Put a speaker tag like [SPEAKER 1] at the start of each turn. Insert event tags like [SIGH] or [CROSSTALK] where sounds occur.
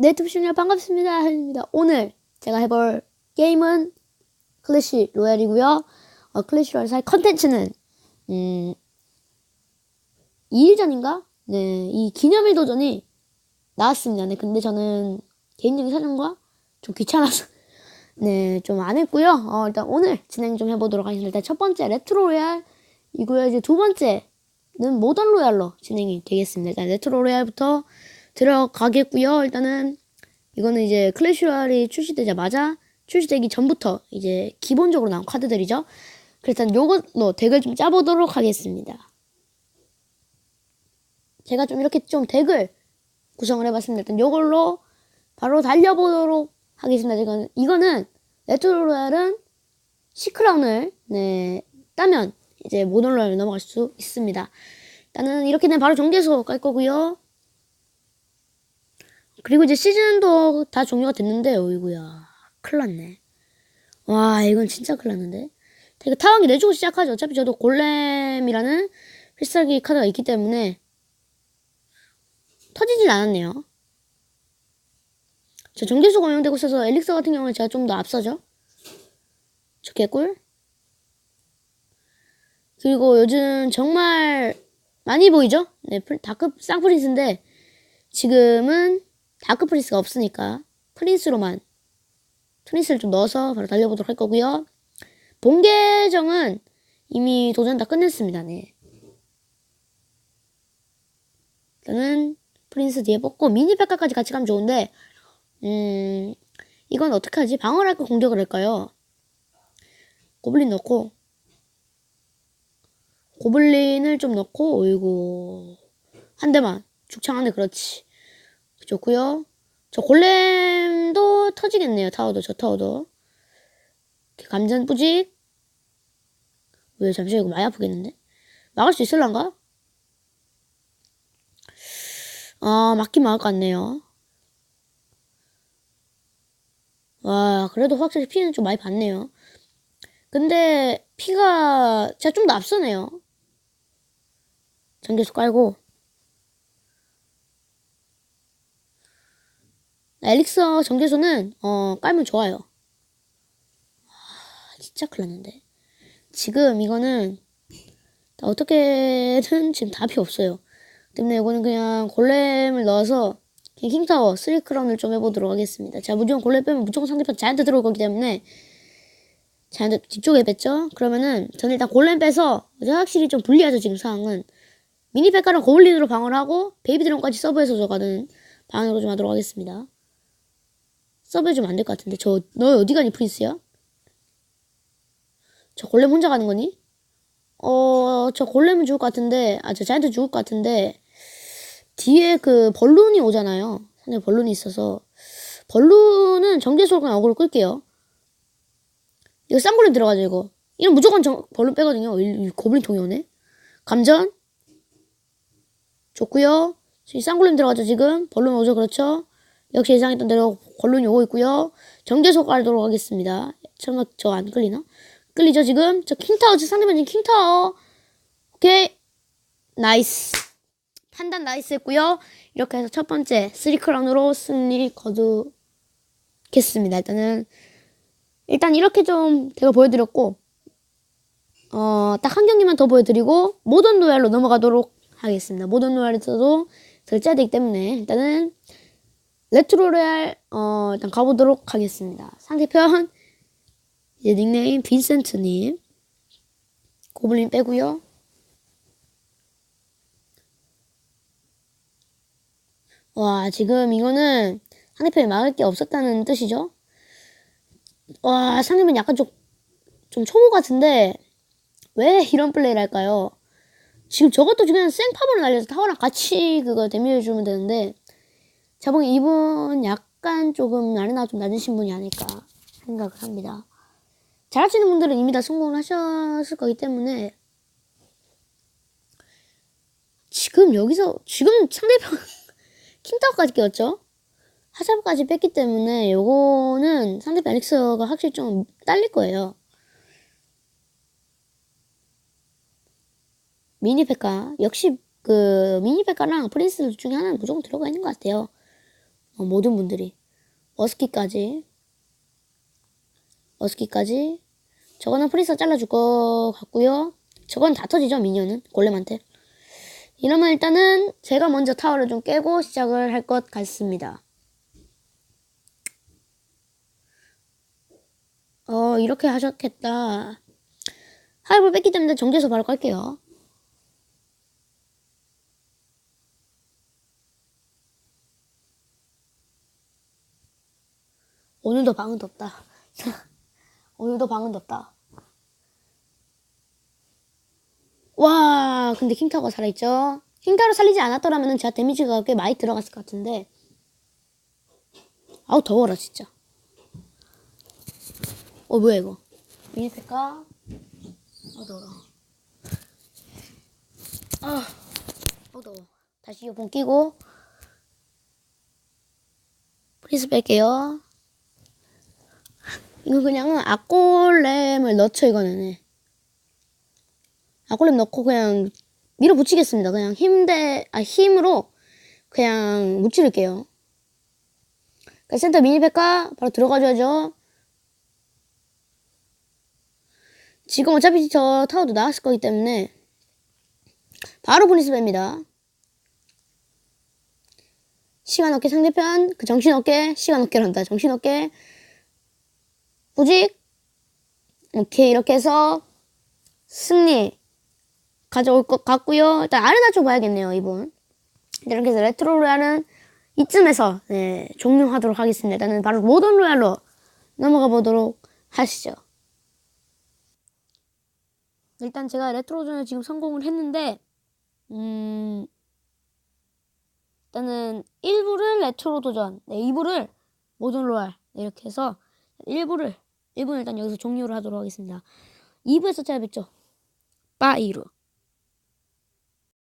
[SPEAKER 1] 네, 투시님 반갑습니다. 한입니다. 오늘 제가 해볼 게임은 클래시 로얄이고요. 어, 클래시 로얄 살 컨텐츠는 음, 2일 전인가? 네, 이 기념일 도전이 나왔습니다. 네, 근데 저는 개인적인 사정과 좀 귀찮아서 [LAUGHS] 네, 좀 안 했고요. 어, 일단 오늘 진행 좀 해보도록 하겠습니다. 첫 번째 레트로 로얄이고요. 이제 두 번째는 모던 로얄로 진행이 되겠습니다. 일단 레트로 로얄부터 들어가겠고요. 일단은 이거는 이제 클래시 로얄이 출시되자마자 출시되기 전부터 이제 기본적으로 나온 카드들이죠. 그래서 일단 요걸로 덱을 좀 짜보도록 하겠습니다. 제가 좀 이렇게 좀 덱을 구성을 해봤습니다. 일단 요걸로 바로 달려보도록 하겠습니다. 이거는, 이거는 레트로 로얄은 시크라운을 네, 따면 이제 모던 로얄로 넘어갈 수 있습니다. 일단은 이렇게 되면 바로 정제소 깔 거고요. 그리고 이제 시즌도 다 종료가 됐는데 어이구야. 큰일 났네. 와 이건 진짜 큰일 났는데. 이거 타왕이 내주고 시작하죠. 어차피 저도 골렘이라는 필살기 카드가 있기 때문에 터지진 않았네요. 저 정제수가 운영되고 있어서 엘릭서 같은 경우는 제가 좀 더 앞서죠? 저 개꿀? 그리고 요즘 정말 많이 보이죠? 네 다크 쌍프린스인데 지금은 다크 프린스가 없으니까 프린스로만 프린스를 좀 넣어서 바로 달려보도록 할 거고요. 본 계정은 이미 도전 다 끝냈습니다. 네. 일단은 프린스 뒤에 뽑고 미니 백화까지 같이 가면 좋은데 음 이건 어떻게 하지? 방어를 할까 공격을 할까요? 고블린 넣고 고블린을 좀 넣고 어이구 한 대만 죽창 한대 그렇지 좋고요. 저 골렘도 터지겠네요. 타워도 저 타워도. 감전 뿌직. 왜 잠시만 이거 많이 아프겠는데? 막을 수 있을란가? 아 막긴 막을 것 같네요. 와 그래도 확실히 피는 좀 많이 받네요. 근데 피가 제가 좀 더 앞서네요. 전기수 깔고 엘릭서 정제소는 어, 깔면 좋아요. 아, 진짜 큰일 났는데. 지금 이거는 어떻게든 [LAUGHS] 지금 답이 없어요. 때문에 이거는 그냥 골렘을 넣어서 그냥 킹타워 3크라운을 좀 해보도록 하겠습니다. 자, 무조건 골렘 빼면 무조건 상대편 자이언트 들어올 거기 때문에 자이언트 뒤쪽에 뺐죠? 그러면은 저는 일단 골렘 빼서 확실히 좀 불리하죠, 지금 상황은. 미니백가랑 고블린으로 방어를 하고 베이비 드론까지 서브해서 저가는 방어를 좀 하도록 하겠습니다. 서브해주면 안 될 것 같은데. 저, 너 어디 가니, 프린스야? 저 골렘 혼자 가는 거니? 어, 저 골렘은 죽을 것 같은데, 아, 저 자이언트 죽을 것 같은데, 뒤에 그 벌룬이 오잖아요. 상대 벌룬이 있어서. 벌룬은 정제소로 그냥 어그로 끌게요. 이거 쌍골렘 들어가죠, 이거. 이건 무조건 정, 벌룬 빼거든요. 이, 고블린 통이 오네. 감전. 좋고요 이 쌍골렘 들어가죠, 지금. 벌룬 오죠, 그렇죠? 역시 예상했던 대로 권론이 오고 있고요. 정제소 깔도록 하겠습니다. 설마 저 안 끌리나? 끌리죠 지금? 저 킹타워 저 상대방 지금 킹타워 오케이 나이스 판단 나이스 했고요. 이렇게 해서 첫 번째 3크라운으로 승리 거두겠습니다. 일단은 일단 이렇게 좀 제가 보여드렸고 어, 딱 한 경기만 더 보여드리고 모던 로얄로 넘어가도록 하겠습니다. 모던 로얄에서도 덜 되기 때문에 일단은 레트로 레알 어, 일단 가보도록 하겠습니다. 상대편 이제 닉네임 빈센트님 고블린 빼고요. 와 지금 이거는 상대편이 막을 게 없었다는 뜻이죠. 와 상대편 약간 좀, 좀 초보 같은데 왜 이런 플레이를 할까요? 지금 저것도 그냥 생파벌을 날려서 타워랑 같이 그거 데미해주면 되는데 저번 이분 약간 조금 나르나 좀 낮으신 분이 아닐까 생각을 합니다. 잘하시는 분들은 이미 다 성공을 하셨을 거기 때문에 지금 여기서 지금 상대방 [LAUGHS] 킹타워까지 끼웠죠? 하샵까지 뺐기 때문에 요거는 상대편 알릭스가 확실히 좀 딸릴 거예요. 미니 페카 역시 그 미니 페카랑 프린스 중에 하나는 무조건 들어가 있는 것 같아요. 어, 모든 분들이. 어스키까지. 어스키까지. 저거는 프리스 잘라줄 것 같고요. 저건 다 터지죠 미니언은? 골렘한테. 이러면 일단은 제가 먼저 타워를 좀 깨고 시작을 할 것 같습니다. 어 이렇게 하셨겠다. 하이볼 뺐기 때문에 정지해서 바로 깔게요 오늘도 방은 덥다. [LAUGHS] 오늘도 방은 덥다. 와, 근데 킹타워가 살아있죠? 킹타워를 살리지 않았더라면 제가 데미지가 꽤 많이 들어갔을 것 같은데. 아우, 더워라, 진짜. 어, 뭐야, 이거? 미니팩까? 아, 더워. 아, 어, 더워. 다시 이어폰 끼고. 프리스 뺄게요. 이거 그냥 악골렘을 넣죠 이거는. 네. 악골렘 넣고 그냥 밀어붙이겠습니다. 그냥 힘대 아 힘으로 그냥 무찌를게요. 그러니까 센터 미니백과 바로 들어가줘야죠. 지금 어차피 저 타워도 나왔을 거기 때문에 바로 보니스 뺍니다. 시간 없게 상대편 그 정신 없게 시간 없게란다. 정신 없게 부직 오케이 이렇게 해서 승리 가져올 것 같고요. 일단 아레나 쪽 봐야겠네요 이분 이렇게 해서 레트로 로얄은 이쯤에서 네, 종료하도록 하겠습니다. 일단은 바로 모던 로얄로 넘어가 보도록 하시죠. 일단 제가 레트로전을 지금 성공을 했는데 음 일단은 1부를 레트로 도전 네, 2부를 모던 로얄 네, 이렇게 해서 1부를 1부는 일단 여기서 종료를 하도록 하겠습니다. 2부에서 찾아뵙죠. 빠이루.